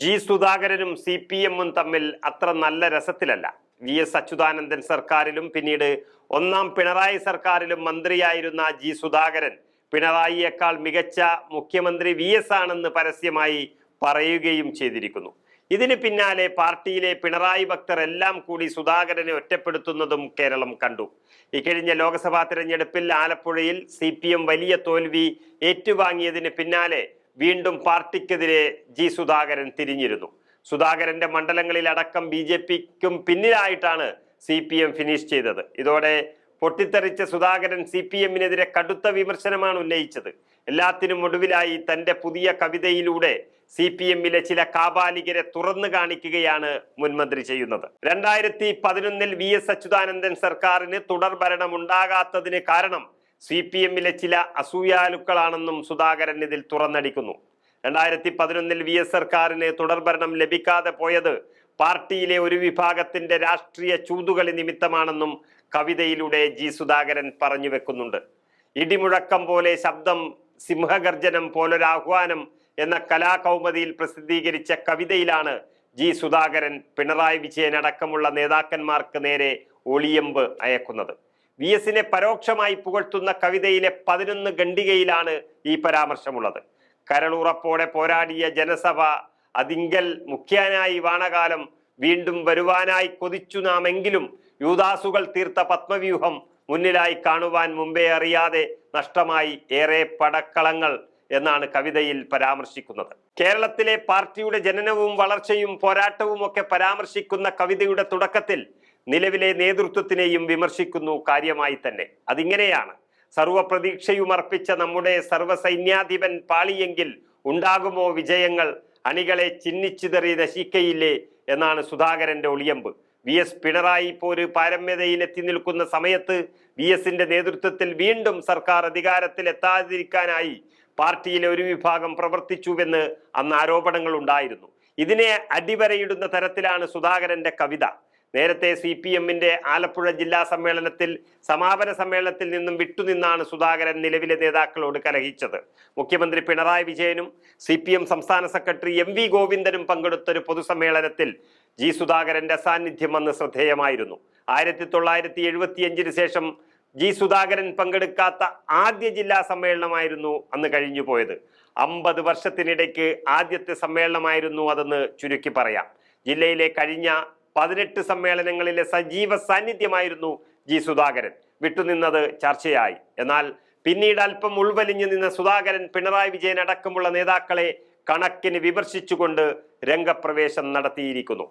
G സുധാകരനും C P എമ്മും തമ്മിൽ അത്ര നല്ല രസത്തിലല്ല. വി എസ് അച്യുതാനന്ദൻ സർക്കാരിലും പിന്നീട് ഒന്നാം പിണറായി സർക്കാരിലും മന്ത്രിയായിരുന്ന ജി സുധാകരൻ പിണറായിയേക്കാൾ മികച്ച മുഖ്യമന്ത്രി വി എസ് ആണെന്ന് പരസ്യമായി പറയുകയും ചെയ്തിരിക്കുന്നു. ഇതിന് പിന്നാലെ പാർട്ടിയിലെ പിണറായി ഭക്തർ എല്ലാം കൂടി സുധാകരനെ ഒറ്റപ്പെടുത്തുന്നതും കേരളം കണ്ടു. ഇക്കഴിഞ്ഞ ലോക്സഭാ തിരഞ്ഞെടുപ്പിൽ ആലപ്പുഴയിൽ സി വലിയ തോൽവി ഏറ്റുവാങ്ങിയതിന് പിന്നാലെ വീണ്ടും പാർട്ടിക്കെതിരെ ജി സുധാകരൻ തിരിഞ്ഞിരുന്നു. സുധാകരന്റെ മണ്ഡലങ്ങളിലടക്കം ബി ജെ പിക്കും പിന്നിലായിട്ടാണ് സി പി എം ഫിനിഷ് ചെയ്തത്. ഇതോടെ പൊട്ടിത്തെറിച്ച സുധാകരൻ സി പി എമ്മിനെതിരെ കടുത്ത വിമർശനമാണ് ഉന്നയിച്ചത്. എല്ലാത്തിനും ഒടുവിലായി തന്റെ പുതിയ കവിതയിലൂടെ സി പി എമ്മിലെ ചില കാബാലികരെ തുറന്നു കാണിക്കുകയാണ് മുൻമന്ത്രി ചെയ്യുന്നത്. രണ്ടായിരത്തി പതിനൊന്നിൽ വി എസ് അച്യുതാനന്ദൻ സർക്കാരിന് തുടർഭരണം ഉണ്ടാകാത്തതിന് കാരണം സി പി എമ്മിലെ ചില അസൂയാലുക്കളാണെന്നും സുധാകരൻ ഇതിൽ തുറന്നടിക്കുന്നു. രണ്ടായിരത്തി പതിനൊന്നിൽ വി എസ് സർക്കാരിന് തുടർഭരണം ലഭിക്കാതെ പോയത് പാർട്ടിയിലെ ഒരു വിഭാഗത്തിന്റെ രാഷ്ട്രീയ ചൂതുകളി നിമിത്തമാണെന്നും കവിതയിലൂടെ ജി സുധാകരൻ പറഞ്ഞു വെക്കുന്നുണ്ട്. ഇടിമുഴക്കം പോലെ ശബ്ദം സിംഹഗർജനം പോലൊരാഹ്വാനം എന്ന കലാകൗമതിയിൽ പ്രസിദ്ധീകരിച്ച കവിതയിലാണ് ജി സുധാകരൻ പിണറായി വിജയൻ അടക്കമുള്ള നേതാക്കന്മാർക്ക് നേരെ ഒളിയമ്പ് അയക്കുന്നത്. വി എസിനെ പരോക്ഷമായി പുകഴ്ത്തുന്ന കവിതയിലെ പതിനൊന്ന് ഖണ്ഡികയിലാണ് ഈ പരാമർശമുള്ളത്. കരളുറപ്പോടെ പോരാടിയ ജനസഭ അതിങ്കൽ മുഖ്യനായി വാണകാലം വീണ്ടും വരുവാനായി കൊതിച്ചു നാമെങ്കിലും യൂദാസുകൾ തീർത്ത പത്മവ്യൂഹം മുന്നിലായി കാണുവാൻ മുമ്പേ അറിയാതെ നഷ്ടമായി ഏറെ പടക്കളങ്ങൾ എന്നാണ് കവിതയിൽ പരാമർശിക്കുന്നത്. കേരളത്തിലെ പാർട്ടിയുടെ ജനനവും വളർച്ചയും പോരാട്ടവും ഒക്കെ പരാമർശിക്കുന്ന കവിതയുടെ തുടക്കത്തിൽ നിലവിലെ നേതൃത്വത്തിനെയും വിമർശിക്കുന്നു കാര്യമായി തന്നെ. അതിങ്ങനെയാണ്. സർവപ്രതീക്ഷയുമർപ്പിച്ച നമ്മുടെ സർവസൈന്യാധിപൻ പാളിയെങ്കിൽ ഉണ്ടാകുമോ വിജയങ്ങൾ? അണികളെ ചിന്നിച്ചിതറി നശിക്കയില്ലേ എന്നാണ് സുധാകരന്റെ ഒളിയമ്പ്. വി എസ് പിണറായി പോര് പാരമ്യതയിലെത്തി നിൽക്കുന്ന സമയത്ത് വി എസിന്റെ നേതൃത്വത്തിൽ വീണ്ടും സർക്കാർ അധികാരത്തിൽ എത്താതിരിക്കാനായി പാർട്ടിയിലെ ഒരു വിഭാഗം പ്രവർത്തിച്ചുവെന്ന് അന്ന് ആരോപണങ്ങൾ ഉണ്ടായിരുന്നു ഇതിനെ അടിവരയിടുന്ന തരത്തിലാണ് സുധാകരന്റെ കവിത. നേരത്തെ സി പി എമ്മിന്റെ ആലപ്പുഴ ജില്ലാ സമ്മേളനത്തിൽ സമാപന സമ്മേളനത്തിൽ നിന്നും വിട്ടുനിന്നാണ് സുധാകരൻ നിലവിലെ നേതാക്കളോട് കലഹിച്ചത്. മുഖ്യമന്ത്രി പിണറായി വിജയനും സി സംസ്ഥാന സെക്രട്ടറി എം വി ഗോവിന്ദനും പങ്കെടുത്തൊരു പൊതുസമ്മേളനത്തിൽ ജി സുധാകരന്റെ സാന്നിധ്യം അന്ന് ശ്രദ്ധേയമായിരുന്നു. ആയിരത്തി തൊള്ളായിരത്തി എഴുപത്തിയഞ്ചിന് ശേഷം ജി സുധാകരൻ പങ്കെടുക്കാത്ത ആദ്യ ജില്ലാ സമ്മേളനമായിരുന്നു അന്ന് കഴിഞ്ഞു പോയത് അമ്പത് വർഷത്തിനിടയ്ക്ക് ആദ്യത്തെ സമ്മേളനമായിരുന്നു അതെന്ന് ചുരുക്കി പറയാം. ജില്ലയിലെ കഴിഞ്ഞ പതിനെട്ട് സമ്മേളനങ്ങളിലെ സജീവ സാന്നിധ്യമായിരുന്നു ജി സുധാകരൻ. വിട്ടുനിന്നത് ചർച്ചയായി. എന്നാൽ പിന്നീട് അല്പം ഉൾവലിഞ്ഞു നിന്ന സുധാകരൻ പിണറായി വിജയൻ അടക്കമുള്ള നേതാക്കളെ കണക്കിന് വിമർശിച്ചുകൊണ്ട് രംഗപ്രവേശം നടത്തിയിരിക്കുന്നു.